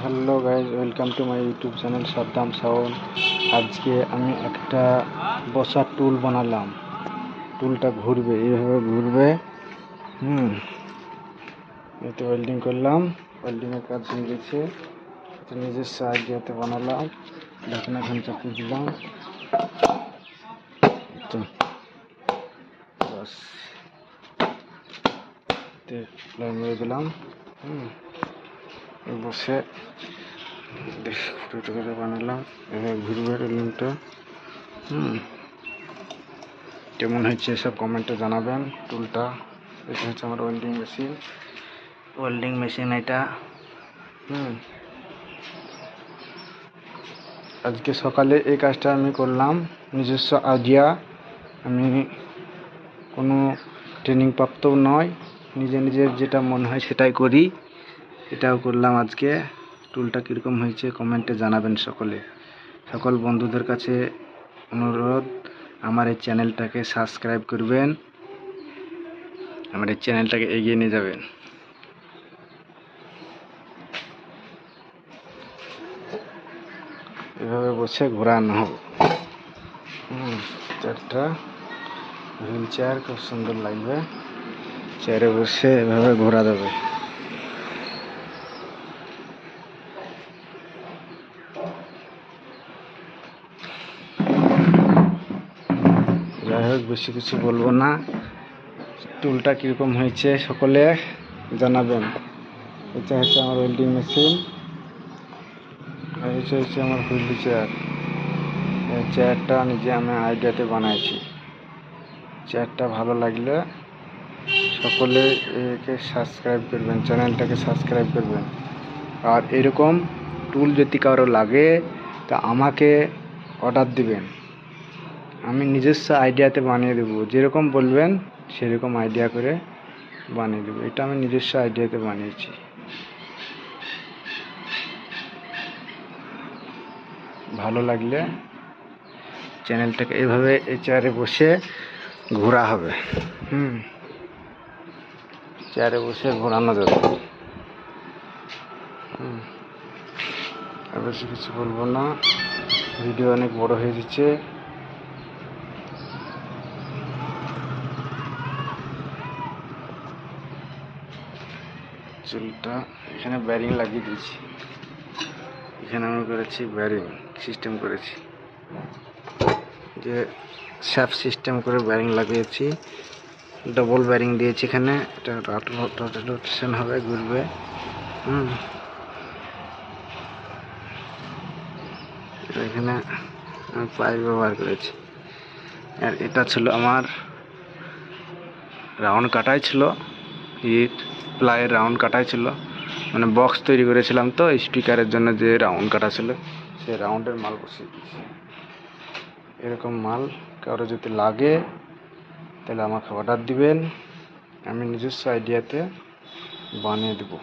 Hello guys welcome to my YouTube channel Saddam sound. আজকে আমি একটা বসার টুল বানালাম। টুলটা ঘুরবে, এইভাবে ঘুরবে। হুম এতে ওয়েল্ডিং করলাম ওয়েল্ডিংয়ের কাজ হয়ে গেছে। এটা নিজস্ব আইডিয়াতে বানালাম, ঢাকনা খান চাপিয়ে দিলাম। দিলাম। হুম। বসে বেশ ফুটো করে বানালাম। এবার ঘুরবে রেলিংটা হুম। কেমন হয়েছে সব কমেন্টে জানাবেন, টুলটা। এটা হচ্ছে আমার ওয়েল্ডিং মেশিন ওয়েল্ডিং মেশিন এটা। হুম। আজকে সকালে এই কাজটা আমি করলাম। নিজস্ব আইডিয়া আমি কোনো ট্রেনিং প্রাপ্তও নয়। নিজে নিজের যেটা মনে হয় সেটাই করি। এটাও করলাম আজকে। টুলটা কীরকম হয়েছে কমেন্টে জানাবেন সকলে। সকল বন্ধুদের কাছে অনুরোধ, আমার এই চ্যানেলটাকে সাবস্ক্রাইব করবেন। আমার এই চ্যানেলটাকে এগিয়ে নিয়ে যাবেন। এভাবে বসে ঘোরানো হবে। চারটা। হুইল চেয়ার খুব সুন্দর লাগবে। চেয়ারে বসে এভাবে ঘোরা যাবে। হোক, বেশি কিছু বলব না। টুলটা কীরকম হয়েছে সকলে জানাবেন। এটা হচ্ছে আমার ওয়েল্ডিং মেশিন আর এটা হচ্ছে আমার হুইল চেয়ার এই চেয়ারটা নিজে আমি আইডিয়াতে বানাইছি। চেয়ারটা ভালো লাগলে সকলে একে সাবস্ক্রাইব করবেন চ্যানেলটাকে সাবস্ক্রাইব করবেন। আর এরকম টুল যদি কারও লাগে, তা আমাকে অর্ডার দিবেন। আমি নিজস্ব আইডিয়াতে বানিয়ে দেবো। যেরকম বলবেন, সেরকম আইডিয়া করে বানিয়ে দেবো। এটা আমি নিজস্ব আইডিয়াতে বানিয়েছি। ভালো লাগলে চ্যানেলটাকে এভাবে এই চেয়ারে বসে ঘোরা হবে। হুম। চেয়ারে বসে ঘোরানো যাবে। হুম। আর বেশি কিছু বলব না। ভিডিও অনেক বড় হয়ে যাচ্ছে চুলটা এখানে ব্যারিং লাগিয়ে দিয়েছি। এখানে আমি করেছি ব্যারিং সিস্টেম করেছি। যে স্যাপ সিস্টেম করে ব্যারিং লাগিয়েছি ডবল ব্যারিং দিয়েছি এখানে। রোটেশন হবে, ঘুরবে। হুম। এখানে আমি পাইপ ব্যবহার করেছি। আর এটা ছিল আমার রাউন্ড কাটাই ছিল। ইট প্লাইয়ের রাউন্ড কাটাই ছিল। মানে বক্স তৈরি করেছিলাম তো স্পিকারের জন্য যে রাউন্ড কাটা ছিল, সেই রাউন্ডের মাল বসিয়ে দিয়েছি। এরকম মাল কারও যদি লাগে, তাহলে আমাকে অর্ডার দিবেন। আমি নিজস্ব আইডিয়াতে বানিয়ে দেবো।